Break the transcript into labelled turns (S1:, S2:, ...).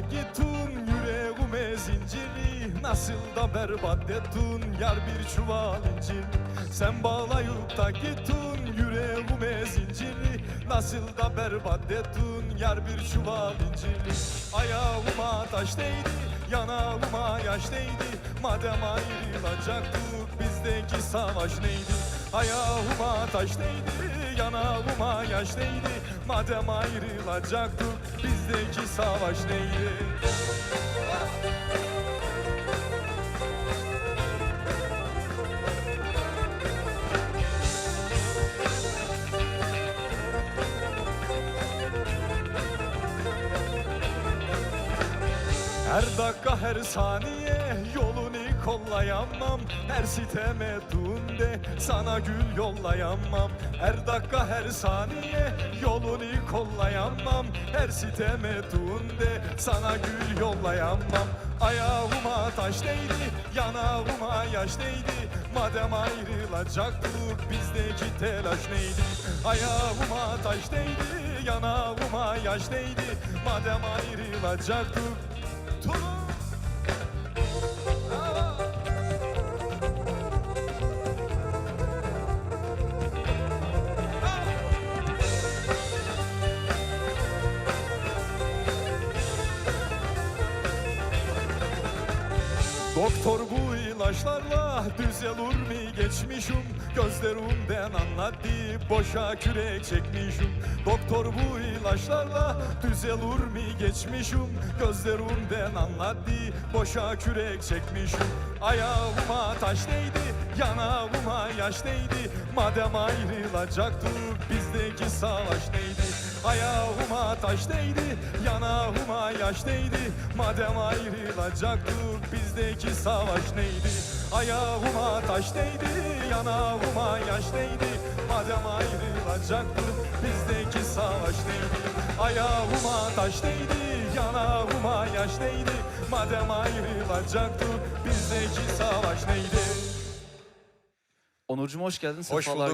S1: gittin yüreğime zinciri Nasıl da berbat ettin yar bir çuval incir. Sen bağlayıp da gittin yüreğime zinciri Nasıl da berbat ettin yar bir çuval inciri Ayağıma taş değdi yanağıma yaş değdi. Madem ayrılacaktık bizdeki savaş neydi? Ayağıma taş değdi yanağıma yaş değdi. Madem ayrılacaktık bizdeki savaş neydi Her dakika her saniye yolunu kollayamam. Her sitem ettiğinde sana gül yollayamam. Her dakika her saniye yolunu kollayamam. Her sitem ettiğinde sana gül yollayamam. Ayağıma taş değdi, yanağıma yaş değdi. Madem ayrılacaktık bizdeki telaş neydi? Ayağıma taş değdi, yanağıma yaş değdi. Madem ayrılacaktık Tulum Doktor bu ilaçlarla düzelir mi geçmişim Gözlerimden anladı boşa kürek çekmişim. Doktor bu ilaçlarla düzelir mi geçmişim Gözlerimden anladı. Boşa kürek çekmişim. Ayağıma taş değdi yanağıma yaş değdi. Madem ayrılacaktık bizdeki savaş neydi? Ayağıma taş değdi, yanağıma yaş değdi. Madem ayrılacaktık bizdeki savaş neydi? Ayağıma taş değdi, yanağıma yaş değdi. Madem ayrılacaktık bizdeki savaş neydi? Ayağıma taş değdi, yanağıma yaş değdi. Madem ayrılacaktık bizdeki savaş neydi?
S2: Onurcuğum hoş geldin.
S3: Hoş
S2: sefalar